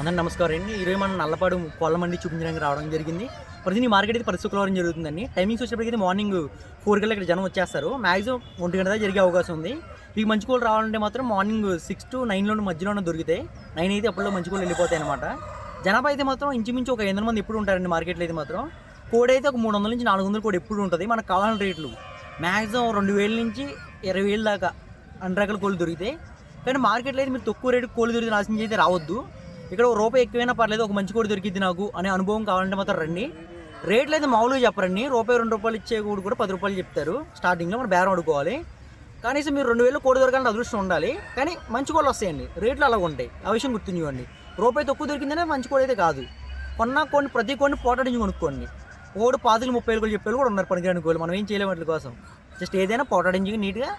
అందరూ నమస్కారం అండి. ఈరోజు మనం నల్లపాడు కోళ్ళ మండి చూపించడానికి రావడం జరిగింది. ప్రతి ఈ మార్కెట్ అయితే ప్రతి శుక్రవారం జరుగుతుందండి. టైమింగ్స్ వచ్చేప్పటికైతే మార్నింగ్ ఫోర్ కల్లా ఇక్కడ జనం వచ్చేస్తారు. మ్యాక్సిమం ఒంటి గంట దాకా జరిగే అవకాశం ఉంది. మీకు మంచి కోళ్ళు రావాలంటే మాత్రం మార్నింగ్ సిక్స్ టు నైన్లో మధ్యలోనే దొరుకుతాయి. నైన్ అయితే అప్పుడు మంచి కోళ్ళు వెళ్ళిపోతాయి అనమాట జనాభా అయితే మాత్రం ఇంచుమించు ఒక ఎనిమిది మంది ఎప్పుడు ఉంటారండి మార్కెట్లో అయితే మాత్రం. కోడి అయితే ఒక మూడు వందల నుంచి నాలుగు వందలు కోడి ఎప్పుడు ఉంటుంది. మనకు కావాలని రేట్లు. మ్యాక్సిమం రెండు వేల నుంచి ఇరవై వేల దాకా అన్ని రకాల కోళ్ళు దొరుకుతాయి. కానీ మార్కెట్లో అయితే మీరు తక్కువ రేటు కోళ్ళు దొరికితే ఆశించి అయితే రావద్దు. ఇక్కడ ఒక రూపాయి ఎక్కువైనా పర్లేదు ఒక మంచి కోడి దొరికింది నాకు అనే అనుభవం కావాలంటే మాత్రం రండి. రేట్లు అయితే మామూలుగా చెప్పరండి. రూపాయి రెండు రూపాయలు ఇచ్చే కోడి కూడా పది రూపాయలు చెప్తారు. స్టార్టింగ్లో మనం బేరం అడుకోవాలి కనీసం మీరు రెండు వేలు కోడి దొరకాలంటే అదృష్టం ఉండాలి. కానీ మంచి కోళ్ళు వస్తాయండి. రేట్లు అలాగ ఉంటాయి. ఆ విషయం గుర్తుంచుకోండి. రూపాయి తక్కువ దొరికిందనే మంచి కోడి అయితే కాదు. కొన్న కొన్ని ప్రతి కొన్ని పోటాడించి కొనుక్కోండి. ఓడు పాతికి ముప్పై వేలు కూడా కూడా ఉన్నారు పనికిరాని కోళ్ళు. మనం ఏం చేయలేము వాటి కోసం. జస్ట్ ఏదైనా పోటాడించి నీట్గా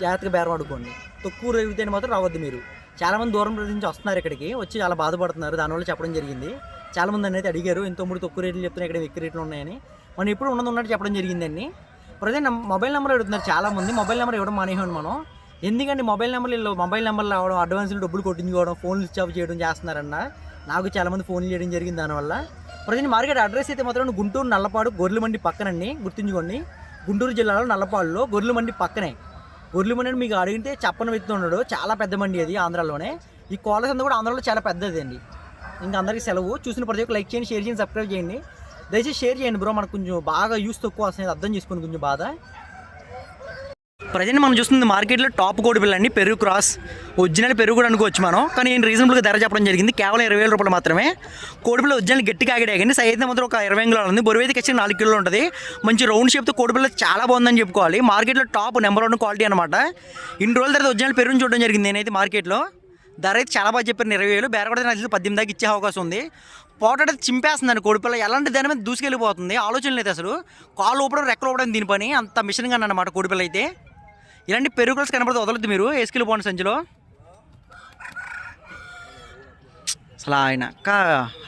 జాగ్రత్తగా బేరం అడుకోండి తక్కువ రేగితే మాత్రం రావద్దు మీరు. చాలామంది దూరం నుంచి వస్తున్నారు ఇక్కడికి వచ్చి చాలా బాధపడుతున్నారు. దానివల్ల చెప్పడం జరిగింది. చాలామంది అనేది అడిగారు ఎంతో మూడు తక్కువ రేట్లు చెప్తున్నాయి ఇక్కడ ఎక్కువ రేట్లు ఉన్నాయని. మనం ఎప్పుడు ఉన్నది ఉన్నట్టు చెప్పడం జరిగిందండి ప్రజెంట్ మొబైల్ నెంబర్ అడుగుతున్నారు చాలా మంది మొబైల్ నెంబర్ ఇవ్వడం మానేయండి మనం. ఎందుకంటే మొబైల్ నెంబర్లు మొబైల్ నెంబర్లు రావడం అడ్వాన్స్లు డబ్బులు కొట్టించుకోవడం ఫోన్లు స్విచ్ ఆఫ్ చేయడం చేస్తున్నారన్న? నాకు చాలామంది ఫోన్లు చేయడం జరిగింది దానివల్ల. ప్రజెంట్ మార్కెట్ అడ్రస్ అయితే మాత్రం గుంటూరు నల్లపాడు గొర్రెల మండి పక్కనండి. గుర్తుంచుకోండి. గుంటూరు జిల్లాలో నల్లపాడులో గొర్రెల మండి పక్కనే. గొర్రెల మీకు అడిగితే చెప్పని వ్యక్తి ఉన్నాడు. చాలా పెద్ద మండి అది ఆంధ్రాలోనే. ఈ కోళ్ళ సంద కూడా ఆంధ్రాలో చాలా పెద్దది అండి. ఇంకా అందరికీ సెలవు. చూసిన ప్రతి ఒక్క లైక్ చేయండి షేర్ చేయండి సబ్స్క్రైబ్ చేయండి. దయచేసి షేర్ చేయండి బ్రో. మనకు కొంచెం బాగా యూస్ తక్కువ వస్తుంది అర్థం చేసుకోండి కొంచెం బాధ. ప్రజెంట్ మనం చూస్తుంది మార్కెట్లో టాప్ కోడి పిల్ల అండి పెరుగు క్రాస్. ఒరిజినల్ పెరుగు కూడా అనుకోవచ్చు మనం. కానీ నేను రీజనబుల్గా ధర చెప్పడం జరిగింది. కేవలం ఇరవై వేల రూపాయలు మాత్రమే. కోడిపిల్ల ఒరిజినల్ గట్టిగా ఆగడాగండి సైజ్ అయితే మాత్రం ఒక ఇరవై కిలోలు ఉంది. బరువు అయితే ఖచ్చితంగా నాలుగు కిలోలు ఉంటుంది. మంచి రౌండ్ షేప్తో కోడిపిల్ల చాలా బాగుందని చెప్పుకోవాలి. మార్కెట్లో టాప్ నెంబర్ వన్ క్వాలిటీ అనమాట ఇన్ని రోజుల తర్వాత ఒరిజినల్ పెరుగుని చూడడం జరిగింది నేనైతే మార్కెట్లో. ధర అయితే చాలా బాగా చెప్పారు. ఇరవై వేలు. బేర కూడా నాకు పద్దెనిమిది దాకా ఇచ్చే అవకాశం ఉంది. పోటాడ చింపేస్తుందండి కోడిపిల్ల ఎలాంటి దాని మీద దూసుకెళ్ళిపోతుంది? ఆలోచన లేదు అసలు. కాలు ఊపడం రెక్కలు ఊపడం దీని పని. అంత మిషన్ కానీ అనమాట కోడిపిల్ల అయితే. ఇలాంటి పెరుగులు కనపడితే వదలద్దు మీరు. వేసుకెళ్ళిపోండి సంచిలో. అసలు ఆయన అక్క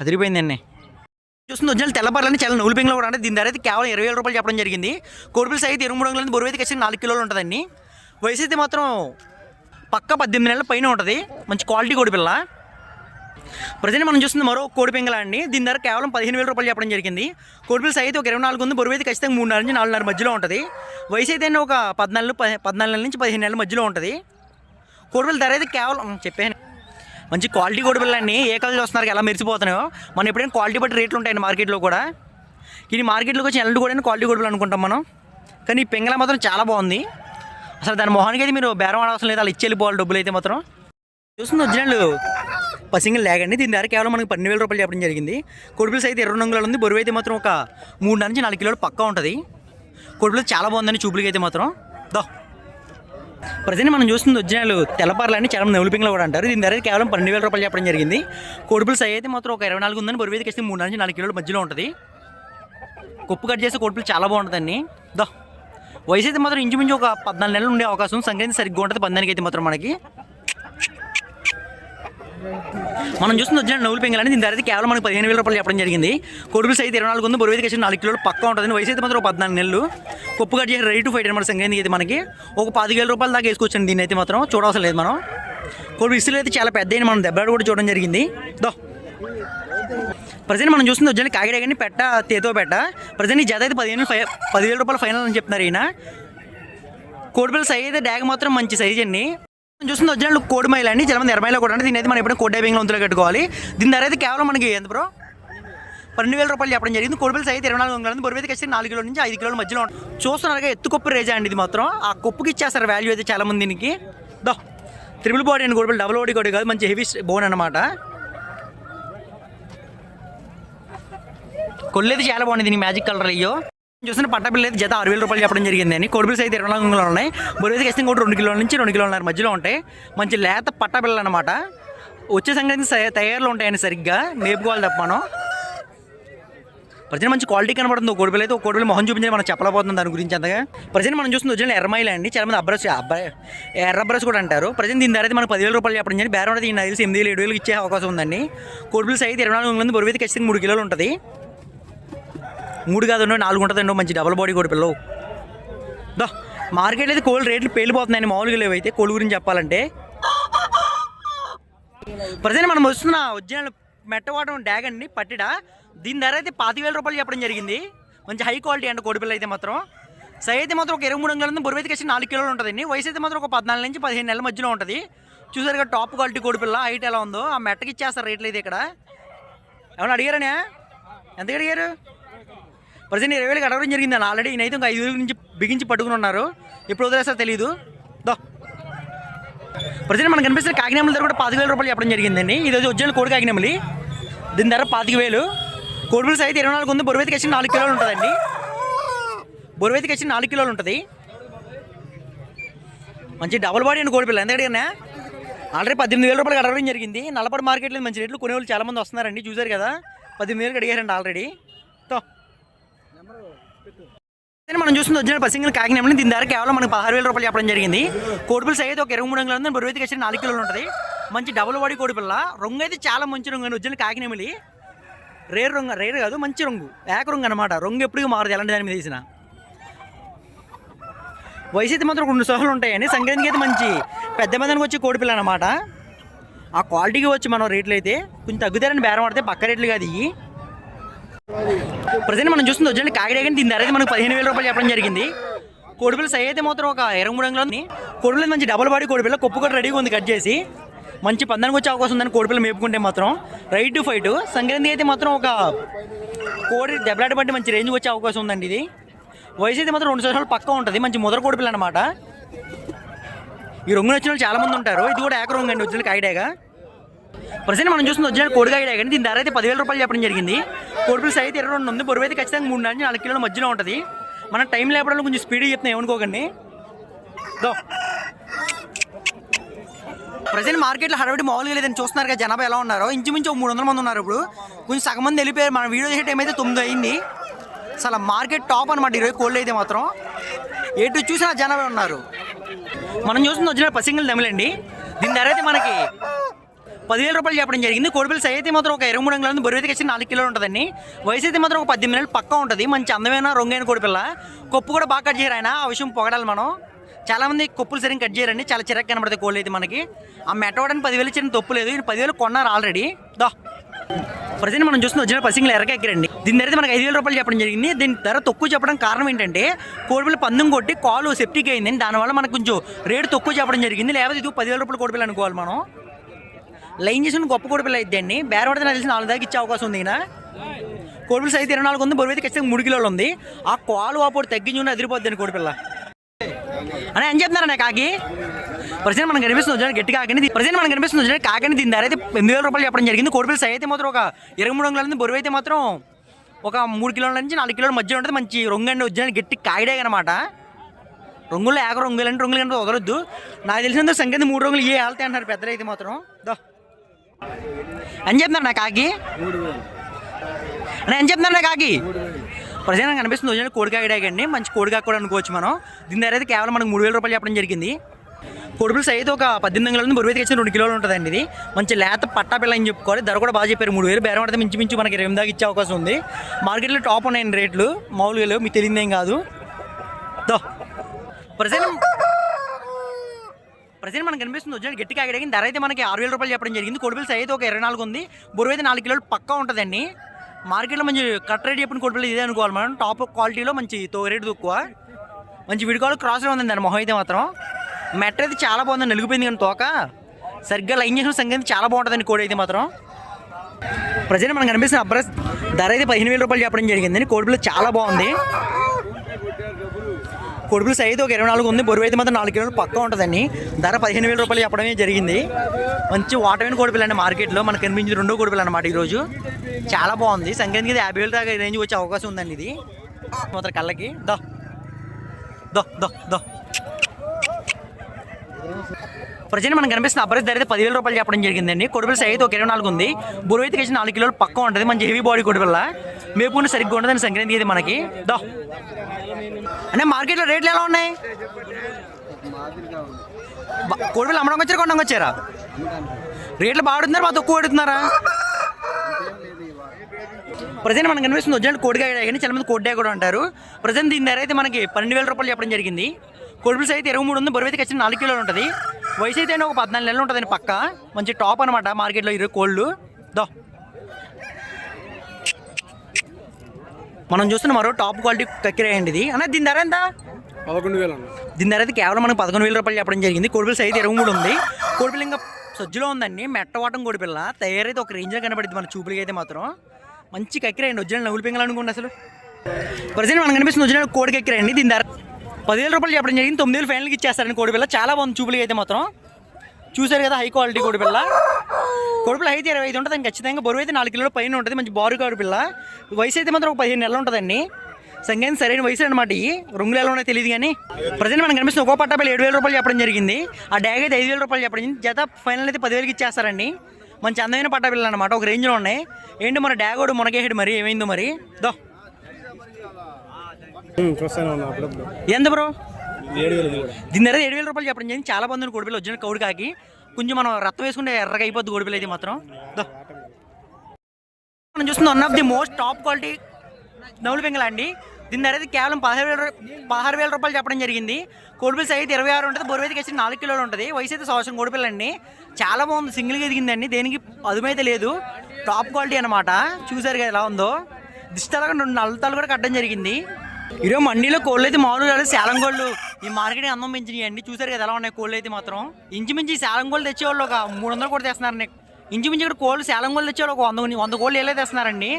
అదిరిపోయిందండి చూస్తుంది వచ్చిన తెల్లపర్లని చాలా నూలు పింగ్లో కూడా. అంటే దీని ధర అయితే కేవలం ఇరవై వేల రూపాయలు చెప్పడం జరిగింది. కోడిపిల్స్ అయితే ఇరవై మూడు వందల బరువు అయితే ఖచ్చితంగా నాలుగు కిలోలు ఉంటుందండి. వయసు అయితే మాత్రం పక్క పద్దెనిమిది నెలల పైన ఉంటుంది. మంచి క్వాలిటీ కోడిపిల్ల ప్రజెంట్ మనం చూస్తుంది మరో కోడి పింగళ అండి. దీని ధర కేవలం పదిహేను వేల రూపాయలు చెప్పడం జరిగింది. కోడిపిల్ల సైజ్ ఒక ఇరవై నాలుగు ఉంది. బరువు అయితే ఖచ్చితంగా మూడున్నర నుంచి నాలుగున్నర మధ్యలో ఉంటుంది. వయసు అయితే ఒక పద్నాలుగు పద్నాలుగు నెలల నుంచి పదిహేను నెలల మధ్యలో ఉంటుంది. కోడిపిల్ల ధర అయితే కేవలం చెప్పాను మంచి క్వాలిటీ కోడిపిల్ల అండి. ఏ కలర్ చూస్తున్నారు ఎలా మెరిసిపోతున్నాయో. మనం ఎప్పుడైనా క్వాలిటీ బట్టి రేట్లు ఉంటాయండి మార్కెట్లో కూడా. ఇది మార్కెట్లోకి వచ్చి ఎల్లుండి కూడా క్వాలిటీ కోడిపిల్ల అనుకుంటాం మనం. కానీ ఈ పింగళ మాత్రం చాలా బాగుంది. అసలు దాని మొహానికి అయితే మీరు బేరం ఆడవసరం లేదు. అలా ఇచ్చి వెళ్ళిపోవాలి డబ్బులు అయితే మాత్రం. చూస్తుంది ఒరిజినల్ పసింగల్ లేగండి దీని ధర కేవలం మనకి పన్నెండు వేల రూపాయలు చెప్పడం జరిగింది. కొడుపులు అయితే ఇరవై రంగులలో ఉంది. బరువు అయితే మాత్రం ఒక మూడు నుంచి నాలుగు కిలోలు పక్కా ఉంటుంది. కొడుపులు చాలా బాగుందండి చూపులకి అయితే మాత్రం. దో. ప్రజెంట్ మనం చూస్తుంది ఒరిజినల్ తెల్లపారలని చాలా మంది కూడా అంటారు. దీని ధర కేవలం పన్నెండు వేల రూపాయలు చెప్పడం జరిగింది. కొడుపులు సై అయితే మాత్రం ఒక ఇరవై నాలుగు ఉందని బరువు అయితే కలిసి మూడు నుంచి నాలుగు కిలోల మధ్యలో ఉంటుంది. కొప్పు కట్ చేస్తే కొడుపులు చాలా బాగుంటుందండి. దో. వయసు అయితే మాత్రం ఇంచుమించు ఒక పద్నాలుగు నెలలు ఉండే అవకాశం. సంక్రాంతి సరిగ్గా ఉంటుంది. పందానికి అయితే మాత్రం మనకి. మనం చూస్తున్న వచ్చిన నవ్వులు పెంగలని దీని ధర అయితే కేవలం మనకి పదిహేను వేల రూపాయలు చెప్పడం జరిగింది. కొడుకులు సైజ్ ఇరవై నాలుగు ఉంది. బొరువైతే కలిసి నాలుగు కిలోలు పక్కా ఉంటుంది వయసు అయితే మాత్రం ఒక పద్నాలుగు నెలలు. కొప్పు కట్ చేసి రెడీ టు ఫైట్ అనమాట సంగతి అయితే మనకి. ఒక పది వేల రూపాయల దాకా వేసుకోవచ్చండి దీన్ని అయితే మాత్రం. చూడవసరం లేదు మనం. కొడుకు ఇసులు అయితే చాలా పెద్ద అయిన మనం దెబ్బలాడు కూడా చూడడం జరిగింది. దో. ప్రజెంట్ మనం చూస్తుంది వచ్చి కాకిడే కానీ పెట్ట తేతో పెట్ట. ప్రజెంట్ ఈ జత అయితే పదిహేను ఫై పదివేల రూపాయలు ఫైనల్ అని చెప్తున్నారు ఈయన. కోడిపిల్ల సైజ్ అయితే డ్యాగ్ మాత్రం మంచి సైజ్ అండి. చూస్తుంది వచ్చిన కోడి మైల్ అండి. చాలా మంది ఎరమైలో కూడా అంటే దీని అయితే మనం ఎప్పుడైనా కోడ్ డైవింగ్లో ఉంతులో కట్టుకోవాలి దీని ధర అయితే కేవలం మనకి ఎంత బ్రో? పన్నెండు వేల రూపాయలు చెప్పడం జరిగింది. కోడిపిల్ల సైజ్ ఇరవై నాలుగు వందలు బరువు అయితే ఖచ్చితంగా నాలుగు కిలోల నుంచి ఐదు కిలోల మధ్యలో ఉంటుంది. చూస్తున్నారుగా ఎత్తు కొప్పు రేజా అండి ఇది మాత్రం. ఆ కొప్పుకి ఇచ్చేస్తారు వాల్యూ అయితే చాలా మంది దీనికి. దో త్రిబుల్ బాడీ అండి కోడిపిల్ల డబుల్ బాడీ కూడా కాదు మంచి హెవీ బోన్ అనమాట కొల్లేది చాలా బాగుంది దీనికి మ్యాజిక్ కలర్ అయ్యో. చూసిన పట్టపిల్ల అయితే జత ఆరు వేల రూపాయలు చెప్పడం జరిగింది అని అయితే ఇరవై నాలుగు వందలు ఉన్నాయి. బరువు అయితే ఖచ్చితంగా కూడా రెండు కిలోల నుంచి రెండు కిలోల మధ్యలో ఉంటాయి. మంచి లేత పట్టపిల్లలు అనమాట వచ్చే సంగతి తయారులు ఉంటాయని సరిగ్గా. మేపుకోవాలి తప్పను మనం. ప్రజెంట్ మంచి క్వాలిటీ కనబడుతుంది. ఒక కోడిపిల్ల అయితే ఒక కోడిపిల్ల మొహం చూపించి మనం చెప్పలేకపోతుంది దాని గురించి అంతగా. ప్రజెంట్ మనం చూస్తుంది వచ్చిన ఎర్రమైలు అండి. చాలా మంది అబ్రస్ అబ్బాయి ఎర్ర బ్రష్ కూడా అంటారు. ప్రజెంట్ దీని ధర అయితే మనకు పదివేల రూపాయలు చెప్పడం జరిగింది. బేరం అయితే ఈ తెలిసి ఎనిమిది వేలు ఏడు వేలు ఇచ్చే అవకాశం ఉందండి. కోడిపిల్ల అయితే ఇరవై నాలుగు వందల బరువు అయితే ఖచ్చితంగా మూడు కిలోలు ఉంటుంది. మూడు కాదు నాలుగు ఉంటుందండో మంచి డబల్ బాడీ కూడా పిల్లవు దా మార్కెట్ అయితే కోళ్ళు రేట్లు పేలిపోతున్నాయండి మామూలుగా లేవైతే కోళ్ళు గురించి చెప్పాలంటే. ప్రజెంట్ మనం వస్తున్న ఒరిజినల్ మెట్టవాటం డ్యాగ్ అండి పట్టిడ? దీని ధర అయితే పాతి వేల రూపాయలు చెప్పడం జరిగింది. మంచి హై క్వాలిటీ అండి కోడిపిల్ల అయితే మాత్రం. సై అయితే మాత్రం ఒక ఇరవై మూడు వందల నుంచి బరువు అయితే వచ్చి నాలుగు కిలోలు ఉంటుందండి వయసు అయితే మాత్రం ఒక పద్నాలుగు నుంచి పదిహేను నెలల మధ్యలో ఉంటుంది. చూసారు కదా టాప్ క్వాలిటీ కోడిపిల్ల హైట్ ఎలా ఉందో. ఆ మెట్టకి ఇచ్చేస్తారు రేట్లు అయితే ఇక్కడ. ఏమన్నా అడిగారనే? ఎంత అడిగారు? ప్రజెంట్ ఇరవై వేలకు అడగడం జరిగింది అని ఆల్రెడీ ఈయనైతే ఇంకా ఐదు వేల నుంచి బిగించి పట్టుకుని ఉన్నారు. ఎప్పుడు వదిలేస్తారో తెలియదు దో. ప్రజెంట్ మనకు కనిపిస్తున్న కాకినామల ధర కూడా పాతిక వేల రూపాయలు చెప్పడం జరిగిందండి. ఇది వచ్చి కోడి కాకినేమలి దీని ధర పాతిక వేలు. కోడిపిల్లకి అయితే ఇరవై నాలుగు ఉంది బొరువైతికి వచ్చి నాలుగు కిలోలు ఉంటుందండి. బొరువైతికి వచ్చి నాలుగు కిలోలు ఉంటుంది. మంచి డబుల్ బాడీ అండి కోడిపిల్ల ఎందుకంటే ఆల్రెడీ పద్దెనిమిది వేల రూపాయలు అడగడం జరిగింది. నల్లపడి మార్కెట్లో మంచి రేట్లు కొనేవాళ్ళు చాలామంది వస్తున్నారండి. చూసారు కదా? పద్దెనిమిది వేలకు అడిగారండి ఆల్రెడీ తో మనం చూస్తుంది వచ్చిన పసింగిల్ కాకినామని దీని ధర కేవలం మనకు పదహారు వేల రూపాయలు చెప్పడం జరిగింది. కోడిపిల్ల సైజ్ ఒక ఇరవై మూడు వందలు ఉంది బరువు అయితే వచ్చి నాలుగు కిలోలు ఉంటుంది. మంచి డబుల్ వాడి కోడిపిల్ల రంగు అయితే చాలా మంచి రంగు అండి వచ్చిన కాకినామలి రేర్ రంగు రేర్ కాదు మంచి రంగు. ఏక రంగు అనమాట రంగు ఎప్పుడు మారదు ఎలాంటి దాని మీద తీసిన వయసు అయితే మాత్రం రెండు సోహలు ఉంటాయండి. సంక్రాంతికి అయితే మంచి పెద్ద మందానికి వచ్చి కోడిపిల్ల అనమాట ఆ క్వాలిటీకి వచ్చి మనం రేట్లు అయితే కొంచెం తగ్గుతారని బేరం పడితే పక్క రేట్లు కాదు ఇవి. ప్రజెంట్ మనం చూస్తుంది వచ్చండి కాకిడే కానీ దీని ధర అయితే మనకు పదిహేను వేల రూపాయలు చెప్పడం జరిగింది. కోడిపిల్ల సై అయితే మాత్రం ఒక ఇరవై మూడు అంగుళాలు ఉంది. కోడిపిల్ల మంచి డబల్ బాడీ కోడిపిల్ల కొప్పు కూడా రెడీగా ఉంది కట్ చేసి. మంచి పందానికి వచ్చే అవకాశం ఉందని కోడిపిల్ల మేపుకుంటే మాత్రం రైట్ టు ఫైట్ సంక్రాంతి అయితే మాత్రం ఒక కోడి దెబ్బలాట బట్టి మంచి రేంజ్ వచ్చే అవకాశం ఉందండి ఇది. వయసు అయితే మాత్రం రెండు సంవత్సరాలు పక్కా ఉంటుంది. మంచి ముదర కోడిపిల్ల అనమాట ఈ రొంగు వచ్చిన వాళ్ళు చాలామంది ఉంటారు. ఇది కూడా ఏక రొంగు అండి వచ్చిన కాయిడేగా ప్రజెంట్ మనం చూస్తుంది వచ్చిన కోడికాయ కానీ దీని ధర అయితే పదివేల రూపాయలు చెప్పడం జరిగింది. కోడిపిల్ల సైజ్ ఇరవై రెండు ఉంది. బరువు అయితే ఖచ్చితంగా మూడు నుంచి నాలుగు కిలోల మధ్యలో ఉంటుంది. మన టైం లేపడంలో కొంచెం స్పీడ్ చెప్తున్నాం ఏమనుకోకండి. దో. ప్రజెంట్ మార్కెట్లో హడబడి మామూలుగా లేదని చూస్తున్నారు కదా జనాభా ఎలా ఉన్నారో. ఇంచుమించు ఒక మూడు వందల మంది ఉన్నారు ఇప్పుడు. కొంచెం సగం మంది వెళ్ళిపోయారు. మన వీడియో చేసే టైం అయితే తొమ్మిది అయింది. అసలు మార్కెట్ టాప్ అనమాట ఈరోజు కోళ్ళు అయితే మాత్రం. ఎటు చూసినా జనాభా ఉన్నారు. మనం చూస్తుంది వచ్చిన పసింగిల్ దమిలండి దీని ధర అయితే మనకి పదివేల రూపాయలు చెప్పడం జరిగింది. కోడిపిల్ల సై అయితే మాత్రం ఒక ఇరవై మూడు అంగుళాలు ఉంది. బరువు వచ్చి నాలుగు కిలోలు ఉంటుందండి. వయసు అయితే మాత్రం ఒక పద్దెనిమిది నెలలు పక్కా ఉంటుంది. మంచి అందమైన రొంగైన కోడిపిల్ల. కొప్పు కూడా బాగా కట్ చేయరు ఆయన. ఆ విషయం పొగడాలి మనం. చాలా మంది కొప్పులు సరిగ్గా కట్ చేయరండి. చాలా చిరాకు కనబడతాయి కోళ్ళు అయితే మనకి. ఆ మెట్టవడానికి పదివేలు ఇచ్చిన తప్పు లేదు. ఈయన పదివేలు కొన్నారు ఆల్రెడీ. దా. ప్రజెంట్ మనం చూస్తున్న వచ్చిన పసింగ్లు ఎరకెక్కరండి దీని ధర మనకి ఐదు వేల రూపాయలు చెప్పడం జరిగింది. దీని ధర తక్కువ చెప్పడం కారణం ఏంటంటే కోడిపిల్ల పందెం కొట్టి కాలు సెప్టిక్ అయింది దానివల్ల మనకు కొంచెం రేటు తక్కువ చెప్పడం జరిగింది. లేకపోతే ఇది పదివేల రూపాయలు కోడిపిల్ల అనుకోవాలి మనం. లైన్ చేసిన గొప్ప కోడిపిల్ల అయిద్దండి బేరపడితే నాకు తెలిసి నాలుగు దాకా ఇచ్చే అవకాశం ఉంది ఈయన. కోడిపిల్ల సైజ్ ఇరవై నాలుగు ఉంది బరువు అయితే ఖచ్చితంగా మూడు కిలోలు ఉంది. ఆ కాలు వాపోడు తగ్గించి అదిరిపోద్దండి కోడిపిల్ల అని ఏం చెప్తున్నారా కాకి? ప్రజెంట్ మనకు కనిపిస్తుంది చూడండి గట్టి కాకని ప్రజెంట్ మనకు కనిపిస్తుంది చూడండి కాకని దీని ధర అయితే ఎనిమిది వేల రూపాయలు చెప్పడం జరిగింది. కోడిపిల్ల సై అయితే మాత్రం ఒక ఇరవై మూడు వందల బరువు అయితే మాత్రం ఒక మూడు కిలోల నుంచి నాలుగు కిలోల మధ్య ఉంటుంది. మంచి రొంగండి వచ్చిన గట్టి కాయడే అనమాట రంగుల్లో ఏక రంగులు అంటే రంగులు అంటే వదలొద్దు. నాకు తెలిసినంత సంగతి మూడు రంగులు ఏ వెళ్తాయి అంటారు పెద్దలు అయితే మాత్రం. దో. అని చెప్తున్నారు నా కాకి? అని ఏం చెప్తున్నారు నా కాకి? ప్రజెంట్ కనిపిస్తుంది. వచ్చిన కోడికాయ అండి మంచి కోడికాయ కూడా అనుకోవచ్చు మనం. దీని ధర అయితే కేవలం మనకు మూడు వేల రూపాయలు చెప్పడం జరిగింది. కొడుపులు సైజ్ ఒక పద్దెనిమిది వందల బరువు అయితే రెండు కిలోలు ఉంటుందండి ఇది. మంచి లేత పట్టా పిల్ల అని చెప్పుకోవాలి. ధర కూడా బాగా చెప్పారు. మూడు వేలు బేరం పడితే మించి మించి మనకి ఇరవై దాకా ఇచ్చే అవకాశం ఉంది. మార్కెట్లో టాప్ ఉన్నాయండి రేట్లు. మామూలుగా లేవు మీకు తెలియదేం కాదు. దో. ప్రజెంట్ ప్రజెంట్ మనకు కనిపిస్తుంది వచ్చిన గట్టి కాగడికి ధర అయితే మనకి ఆరు వేల రూపాయలు చెప్పడం జరిగింది. కొడుపుల సైజ్ అయితే ఒక ఇరవై నాలుగు ఉంది. బొరువు అయితే నాలుగు కిలోలు పక్కా ఉంటుందండి. మార్కెట్లో మంచి కట్ రేట్ చెప్పిన కొడుపులు ఇదే అనుకోవాలి మనం. టాప్ క్వాలిటీలో మంచి తో రేటు తక్కువ. మంచి విడికాలు క్రాస్లో ఉందండి దాని మొహం అయితే మాత్రం. మెట్ట అయితే చాలా బాగుంది నలిగిపోయింది కానీ తోక. సరిగ్గా లైన్ చేసిన సంగతి చాలా బాగుంటుందండి కోడి అయితే మాత్రం. ప్రజెంట్ మనకు కనిపిస్తున్న అబ్రస్ ధర అయితే పదిహేను వేల రూపాయలు చెప్పడం జరిగిందండి. కోడిపిల్ల చాలా బాగుంది. కొడుకులు సైజ్ ఒక ఇరవై నాలుగు ఉంది. బొరువు అయితే మాత్రం నాలుగు కిలోలు పక్క ఉంటుందండి. ధర పదిహేను వేల రూపాయలు చెప్పడమే జరిగింది. మంచి వాటమైన కోడిపిల్ల అండి మార్కెట్లో. మనకు కనిపించిన రెండో కోడిపిల్ల అనమాట ఈరోజు. చాలా బాగుంది. సంక్రాంతికి యాభై వేల దాకా రేంజ్ వచ్చే అవకాశం ఉందండి ఇది. మాత్రం కళ్ళకి. దో. దో దో దో. ప్రజెంట్ మనకు కనిపిస్తున్న అబ్రస్ ధర అయితే పదివేల రూపాయలు చెప్పడం జరిగిందండి. కొడుపుల సైజ్ ఒక ఇరవై నాలుగు ఉంది. బురువు అయితే వచ్చి నాలుగు కిలోలు పక్క ఉంటుంది. మంచి హెవీ బాడీ కొడుపుల్ల మేపు సరిగ్గా ఉంటుందని సంక్రాంతి ఇది మనకి. దో. అంటే మార్కెట్లో రేట్లు ఎలా ఉన్నాయి? కోడిపిల్ల అమ్మడానికి వచ్చారా కొండంగా వచ్చారా? రేట్లు బాగుంటున్నారా మా తక్కువ పెడుతున్నారా ప్రజెంట్ మనకు కనిపిస్తుంది వచ్చినట్టు కోడిగా కానీ చాలా మంది కోడిగా కూడా అంటారు. ప్రజెంట్ దీని ధర అయితే మనకి పన్నెండు వేల రూపాయలు చెప్పడం జరిగింది. కొడుపులు అయితే ఇరవై మూడు ఉంది బరువు అయితే ఖచ్చితంగా నాలుగు కిలోలు ఉంటుంది. వయసు అయితే ఒక పద్నాలుగు నెలలు ఉంటుంది పక్క. మంచి టాప్ అనమాట మార్కెట్లో ఇరవై కోళ్ళు. దో. మనం చూస్తున్న మరో టాప్ క్వాలిటీ కక్కిరేయండి ఇది. అన్న దీని ధర ఎంత? పదకొండు వేలు దీని ధర అయితే కేవలం మనకు పదకొండు వేల రూపాయలు చెప్పడం జరిగింది. కొడుపులు అయితే ఇరవై మూడు ఉంది. కొడుపులు ఇంకా సజ్జులో ఉందండి. మెట్టవాటం కోడిపిల్ల తయారైతే ఒక రేంజ్లో కనబడింది మన చూపులకి అయితే మాత్రం. మంచి కక్కిరేయండి వచ్చిన నవ్వులు పింగలు అనుకోండి అసలు. ప్రజెంట్ మనకు కనిపిస్తుంది వచ్చిన కోడి కక్కిరేయండి దీని ధర పదివేల రూపాయలు చెప్పడం జరిగింది తొమ్మిది వేలు ఫైనల్కి ఇచ్చేస్తారని కోడిపిల్ల చాలా బాగుంది చూపులకి అయితే మాత్రం. చూసారు కదా హై క్వాలిటీ కోడిపిల్ల కోడిపిల్ల అయితే ఇరవై ఐదు ఉంటుంది ఖచ్చితంగా బరువు అయితే నాలుగు కిలోల పైన ఉంటుంది మంచి బారు కోడిపిల్ల వయసు అయితే మాత్రం ఒక పదిహేను నెలలు ఉంటుందండి. సంగీతం సరైన వయసు అనమాట ఈ రంగులు ఎలా ఉన్నాయో తెలియదు కానీ. ప్రజెంట్ మనకు కనిపిస్తుంది ఒక్కో పట్టాపల్లి ఏడు వేల రూపాయలు చెప్పడం జరిగింది. ఆ డ్యాగ్ అయితే ఐదు వేల రూపాయలు చెప్పడం జరిగింది. జత ఫైనల్ అయితే పదివేలకి ఇచ్చేస్తారండి. మంచి అందమైన పట్టాపిల్లలు అనమాట ఒక రేంజ్లో ఉన్నాయి. ఏంటి మన డ్యాగోడు మునగేహెడ్ మరి ఏమైందో మరి? దో. ఎంత బ్రో? దీని దగ్గర ఏడు వేల రూపాయలు చెప్పడం. జరిగింది చాలా మంది కోడిపిల్ల వచ్చిన కౌడు కాకి. కొంచెం మనం రక్తం వేసుకుంటే ఎర్రగా అయిపోద్ది కోడిపిల్ల అయితే మాత్రం. మనం చూస్తున్న one of the most top quality నవ్వులు పెంగల అండి. దీని ధర అయితే కేవలం పదహారు వేల పదహారు వేల రూపాయలు చెప్పడం జరిగింది. కోడిపిల్ల సైజ్ ఇరవై ఆరు ఉంటుంది బొరువు అయితే వచ్చి నాలుగు కిలోలు ఉంటుంది. వయసు అయితే సంవత్సరం కోడిపిల్ల అండి. చాలా బాగుంది సింగిల్గా ఎదిగిందండి దేనికి అదుమైతే లేదు. టాప్ క్వాలిటీ అనమాట చూసారు కదా ఎలా ఉందో. దిష్టాలుగా రెండు నల్లతాలు కూడా కట్టడం జరిగింది. ఈరోజు మండీలో కోళ్ళు అయితే మామూలుగా శాలం కోళ్ళు. ఈ మార్కెట్ అందం పెంచినాయి అండి చూసారు కదా ఎలా ఉన్నాయి కోళ్ళు అయితే మాత్రం? ఇంచుమించి ఈ శాలం కోళ్ళు తెచ్చేవాళ్ళు ఒక మూడు వందలు కూడా తెస్తున్నారండి. ఇంచుమించి ఇక్కడ కోళ్ళు శాలం కోళ్ళు తెచ్చేవాళ్ళు ఒక వంద వంద కోళ్ళు ఎలా తెస్తున్నారండి.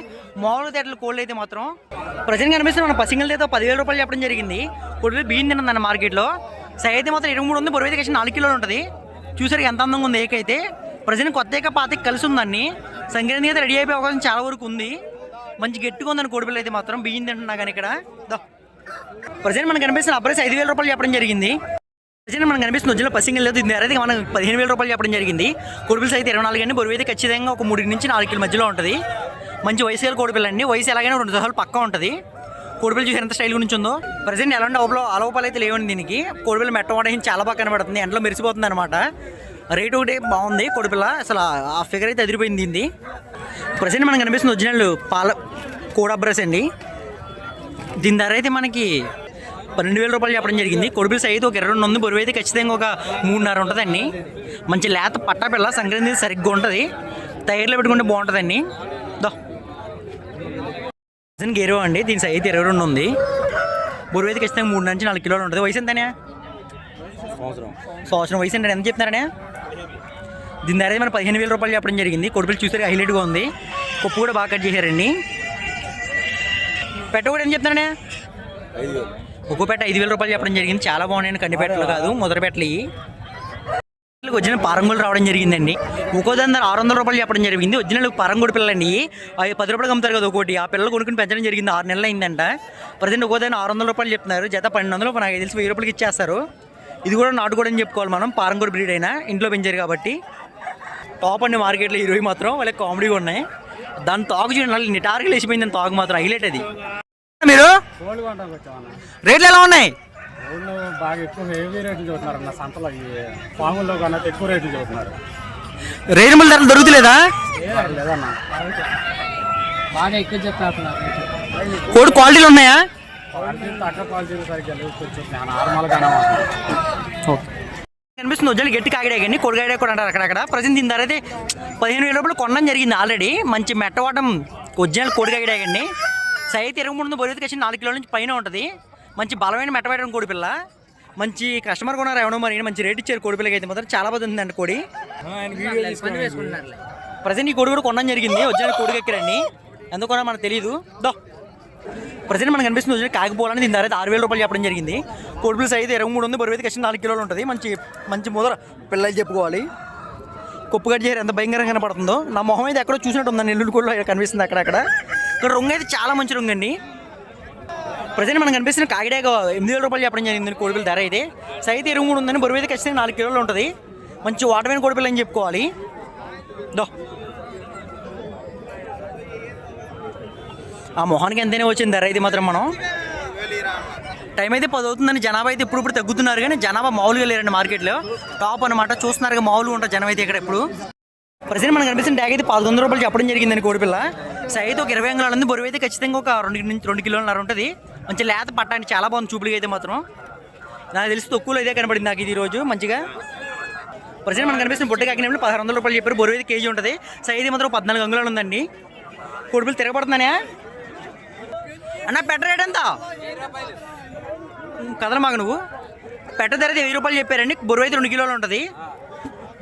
మామూలుగా తెట్ల కోళ్ళు అయితే మాత్రం ప్రజెంట్ కనిపిస్తున్న మన పసింగల్ అయితే పదివేల రూపాయలు చెప్పడం జరిగింది. కోడి బియ్యం తిన్నదండి మార్కెట్లో. సై అయితే మాత్రం ఇరవై మూడు ఉంది బరువు అయితే కలిసి నాలుగు కిలోలు ఉంటుంది. చూసారు ఎంత అందంగా ఉంది ఏకైతే. ప్రజెంట్ కొత్త ఏక పాతకి కలిసి ఉందండి. సంక్రాంతి అయితే రెడీ అయిపోయే అవకాశం చాలా వరకు ఉంది. మంచి గట్టిగా ఉందని కోడిపిల్ల అయితే మాత్రం బియ్యం తింటున్నా కానీ ఇక్కడ. ప్రజెంట్ మనకు కనిపిస్తున్న అప్రైస్ ఐదు వేల రూపాయలు చెప్పడం జరిగింది. ప్రజెంట్ మనకు కనిపిస్తుంది వచ్చిన పసింగిల్ లేదు దీని అయితే మనకు పదిహేను వేల రూపాయలు చెప్పడం జరిగింది. కోడిపిల్స్ అయితే ఇరవై నాలుగు అండి. బరువు అయితే ఖచ్చితంగా ఒక మూడు నుంచి నాలుగు కిలో మధ్యలో ఉంటుంది. మంచి వయసు గల కోడిపిల్ల అండి వయసు ఎలాగైనా రెండు దశలు పక్కా ఉంటుంది. కోడిపిల్ల చూసి ఎంత స్టైల్ గురించి ఉందో. ప్రజెంట్ ఎలాంటి అవలో అలవపాలు అయితే లేవండి దీనికి. కోడిపిల్ల మెట్ట వాడేసి చాలా బాగా కనబడుతుంది. ఎండలో మెరిసిపోతుంది అనమాట రేట్ ఒకటి బాగుంది కోడిపిల్ల అసలు ఆ ఫిగర్ అయితే అదిరిపోయింది దీన్ని ప్రజెంట్ మనకు కనిపిస్తుంది ఒరిజినల్ పాల కోడా బ్రష్ అండి. దీని ధర అయితే మనకి పన్నెండు వేల రూపాయలు చెప్పడం జరిగింది. కొడుపుల సైజు ఒక ఇరవై రెండు ఉంది బరువు అయితే ఖచ్చితంగా ఒక మూడున్నర ఉంటుందండి. మంచి లేత పట్టా పిల్ల సంక్రాంతి సరిగ్గా ఉంటుంది. టైర్లో పెట్టుకుంటే బాగుంటుందండి. దో. ఇరవై అండి. దీని సైజు ఇరవై రెండు ఉంది. బరువు అయితే ఖచ్చితంగా మూడు నుంచి నాలుగు కిలోలు ఉంటుంది. వయసు ఎంతనే? సంవత్సరం. సంవత్సరం వయసు అంటే ఎంత చెప్తున్నారనే? దీని ధర అయితే మన పదిహేను వేల రూపాయలు చెప్పడం జరిగింది. కొడుపులు చూసారు హైలైట్గా ఉంది. కొప్పు కూడా బాగా కట్ చేశారండి. పెట్ట కూడా ఐదు వేలు. ఒక్కో పెట్ట ఐదు వేల రూపాయలు చెప్పడం జరిగింది. చాలా బాగున్నాయి కండిపెట్టలు కాదు ముద్ర పెట్టలు ఇవి వచ్చిన పారంగులు రావడం జరిగిందండి. ఒక్కో దాని ఆరు వందల రూపాయలు చెప్పడం జరిగింది. ఒరిజినల్ పారంగుడి పిల్లలండి. అవి పది రూపాయలు అమ్ముతారు కదా ఒకటి ఆ పిల్లలు కొనుక్కుని పెంచడం జరిగింది. ఆరు నెలలు అయిందంట. ప్రజెంట్ ఒక్కో దాని ఆరు వందల రూపాయలు చెప్తున్నారు. జత పన్నెండు వందలు నాకు తెలిసి వెయ్యి రూపాయలకి ఇచ్చేస్తారు. ఇది కూడా నాటుకోడి అని చెప్పుకోవాలి మనం. పారంగుడి బ్రీడ్ అయినా ఇంట్లో పెంచారు కాబట్టి. టాప్ అండి మార్కెట్లో ఈరోజు మాత్రం వాళ్ళకి కామెడీగా ఉన్నాయి. దాని తాగు చూడండి నిటారుగా లేచిపోయింది తాగు మాత్రం. హైలైట్ అది. మీరు? రేట్లు ఎలా ఉన్నాయి? కోళ్ళు బాగా ఎక్కువ హెవీ రేట్లు చూస్తున్నారు అన్న సంతలో ఈ పాముల్లో కన్నా ఎక్కువ రేట్లు చూస్తున్నారు. రీజనబుల్ ధరలు దొరుకుతలేదా? లేదన్న. బాగా ఎక్కువ చెప్పేస్తున్నారు. కోడి క్వాలిటీలు ఉన్నాయా? క్వాలిటీ తక్కువ క్వాలిటీ సరిగ్గా లేవు కొంచెం నార్మల్గానే కనిపిస్తుంది వజ్జలు గట్టి కాగిడే కానీ కొడుగాడే కూడా అంటారు అక్కడక్కడ. ప్రజెంట్ దీని ధర అయితే పదిహేను వేల రూపాయలు కొనడం జరిగింది ఆల్రెడీ. మంచి మెట్టవాటం ఒరిజినల్ కొడుగాగిడే అండి సైజ్ ఇరవై మూడు బరువు వచ్చి నాలుగు కిలోల నుంచి పైన ఉంటుంది. మంచి బలమైన మెట్టవాటం కోడి పిల్ల. మంచి కస్టమర్ కొన్నారు ఎవడో మరి మంచి రేట్ ఇచ్చారు కోడి పిల్లకి అయితే మాత్రం. చాలా బాగా ఉందండి కోడి. ప్రజెంట్ ఈ కోడి కూడా కొనడం జరిగింది. ఒరిజినల్ కోడి ఎక్కరండి. ఎందుకన్నా మనకు తెలియదు దో. ప్రజెంట్ మనకు కనిపిస్తుంది వచ్చి కాకపోవాలని దీని ధర ఆరు వేల రూపాయలు చెప్పడం జరిగింది. కోడిపిల్ల సైజ్ ఇరవై మూడు ఉంది బరువు అయితే ఖచ్చితంగా నాలుగు కిలోలు ఉంటుంది. మంచి మంచి ముదర పిల్లలు చెప్పుకోవాలి. కొప్పు కట్ చేయరు ఎంత భయంకరంగా కనపడుతుందో. నా మొహం అయితే ఎక్కడో చూసినట్టు ఉందండి. నెల్లూరు కూడా కనిపిస్తుంది అక్కడక్కడ. ఇక్కడ రొంగు అయితే చాలా మంచి రొంగు అండి ప్రజెంట్ మనకు కనిపిస్తున్న కాకిడాక ఎనిమిది వేల రూపాయలు చెప్పడం జరిగింది కోడిపిల్ల ధర అయితే. సైతే ఎరువు కూడా ఉందని బరువు అయితే ఖచ్చితంగా నాలుగు కిలోలు ఉంటుంది. మంచి వాటమైన కోడిపిల్ల అని చెప్పుకోవాలి. దో. ఆ మొహానికి ఎంతైనా వచ్చింది ధర అయితే మాత్రం మనం. టైం అయితే పది అవుతుందని జనాభా అయితే ఇప్పుడు ఇప్పుడు తగ్గుతున్నారు కానీ జనాభా మామూలుగా లేరండి మార్కెట్లో. టాప్ అనమాట చూస్తున్నారు మామూలుగా ఉంటుంది జనం అయితే ఇక్కడ ఇప్పుడు ప్రజెంట్ మనకు కనిపిస్తున్న ట్యాగ్ అయితే పదకొండు రూపాయలు చెప్పడం జరిగిందండి కోడిపిల్ల సైజ్ ఒక ఇరవై అంగళాలు ఉంది. బరువు అయితే ఖచ్చితంగా ఒక రెండు నుంచి రెండు కిలోలన్నర ఉంటుంది. మంచి లేత పట్టానికి చాలా బాగుంది చూపులకి అయితే మాత్రం. నాకు తెలిసి తక్కువలో ఇదే కనబడింది నాకు ఇది రోజు మంచిగా. ప్రజెంట్ మనకు కనిపిస్తున్న బుట్ట కాకినప్పుడు పదహారు వందల రూపాయలు చెప్పారు. బరువు అయితే కేజీ ఉంటుంది. సైజ్ మాత్రం పద్నాలుగు అంగుళాలు ఉందండి. కోడిపిల్ల తిరగబడుతున్నానే అన్న పెట్ట రేట్ ఎంత? కదలమాగ మాకు నువ్వు. పెట్ట ధర వెయ్యి రూపాయలు చెప్పారండి. బరువు అయితే రెండు కిలోలు ఉంటుంది.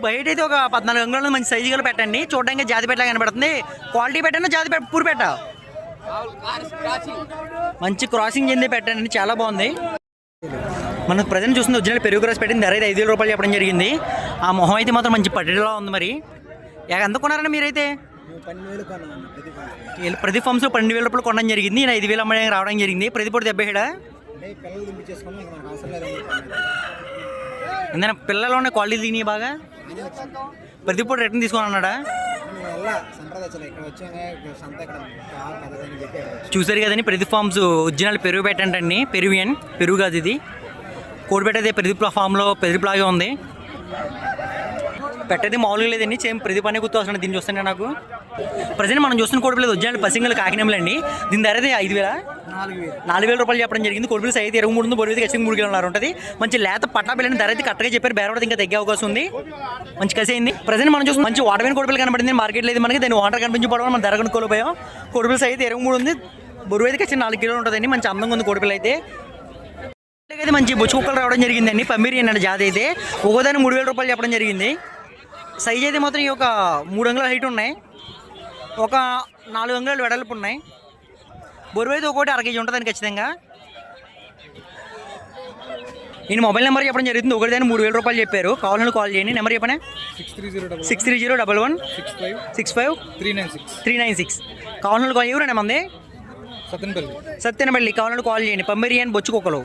బయట అయితే ఒక పద్నాలుగు అంగుళాలు మంచి సైజు గల పెట్టండి. చూడడానికి జాతి పెట్టలా కనబడుతుంది. క్వాలిటీ పెట్టండి జాతి పెట్ట పూరు పెట్ట? మంచి క్రాసింగ్ చెంది పెట్టండి చాలా బాగుంది. మనకు ప్రజెంట్ చూస్తుంది ఒరిజినల్ పెరుగు గ్రాస్ పెట్టింది. ధర అయితే ఐదు వేల రూపాయలు చెప్పడం జరిగింది. ఆ మొహం అయితే మాత్రం మంచి పట్టడిలా ఉంది మరి. ఎంత కొన్నారండి మీరైతే? ప్రతి ఫామ్స్లో పన్నెండు వేల రూపాయలు కొనడం జరిగింది. నేను ఐదు వేలు అమ్మడానికి రావడం జరిగింది. ప్రతి పొడి దెబ్బ ఇక్కడ ఎందుకంటే పిల్లలు ఉన్న క్వాలిటీ తిని బాగా? ప్రతి పొడి రిటర్న్ తీసుకొని అన్నాడా చూసారు కదండి ప్రతి ఫార్మ్స్ ఒరిజినల్ పెరుగు పెట్టండి పెరువియన్ పెరుగు కాదు ఇది. కోడి పెట్టేది ప్రదీప్ ఫామ్లో ప్రదీప్ లాగే ఉంది. పెట్టేది మామూలుగా లేదండి సేమ్ అనే గుర్తు వస్తుంది దీన్ని చూస్తుంటే నాకు. ప్రజెంట్ మనం చూస్తున్న కోడిపిల్లలు ఒరిజినల్ పసింగల్ కాకినామలండి దీని ధర అయితే ఐదు వేల? నాలుగు వేల. రూపాయలు చెప్పడం జరిగింది. కొడుకులు సైజ్ ఇరవై మూడు బరువు అయితే ఖచ్చితంగా మూడు కిలోలు ఉంటుంది. మంచి లేత పట్టా పిల్లని ధర అయితే కరెక్ట్గా చెప్పారు. బేరవాడ ఇంకా తగ్గే అవకాశం ఉంది. మంచి కసి అయింది. ప్రజెంట్ మనం చూసి మంచి వాటమైన కొడుపులు కనబడింది. మార్కెట్ లేదు మనకి దాని వాటర్ కనిపించడం మనం ధర కొనుక్కోలేకపోయాం. కొడుపులు సైతే ఇరవై మూడు ఉంది బరువు అయితే ఖచ్చితంగా నాలుగు కిలోలు ఉంటుందండి. మంచి అందంగా ఉంది కొడుపులు అయితే. అయితే మంచి బొచ్చు కుక్కలు రావడం జరిగిందండి. పమ్మీరి అన్న జాతి అయితే. ఒక్కోదాన్ని మూడు వేల రూపాయలు చెప్పడం జరిగింది. సైజ్ అయితే మాత్రం ఈ ఒక మూడు అంగుళాల హైట్ ఉన్నాయి. ఒక నాలుగు అంగుళాలు వెడల్పు ఉన్నాయి. బరువు అయితే ఒక్కోటి అర కేజీ ఉంటుందని ఖచ్చితంగా. నేను మొబైల్ నెంబర్ చెప్పడం జరుగుతుంది. ఒకటి దాన్ని మూడు వేల రూపాయలు చెప్పారు. కావాలని కాల్ చేయండి. నెంబర్ చెప్పనే? Six three zero double six three zero double one. Six five. Six five. Three nine six. Three nine six. కావాలని కాల్ ఎవరండి మంది సతన్పల్లి సత్యనపల్లి. కావాలని కాల్ చేయండి. పంబేరియన్ బొచ్చు కుక్కలు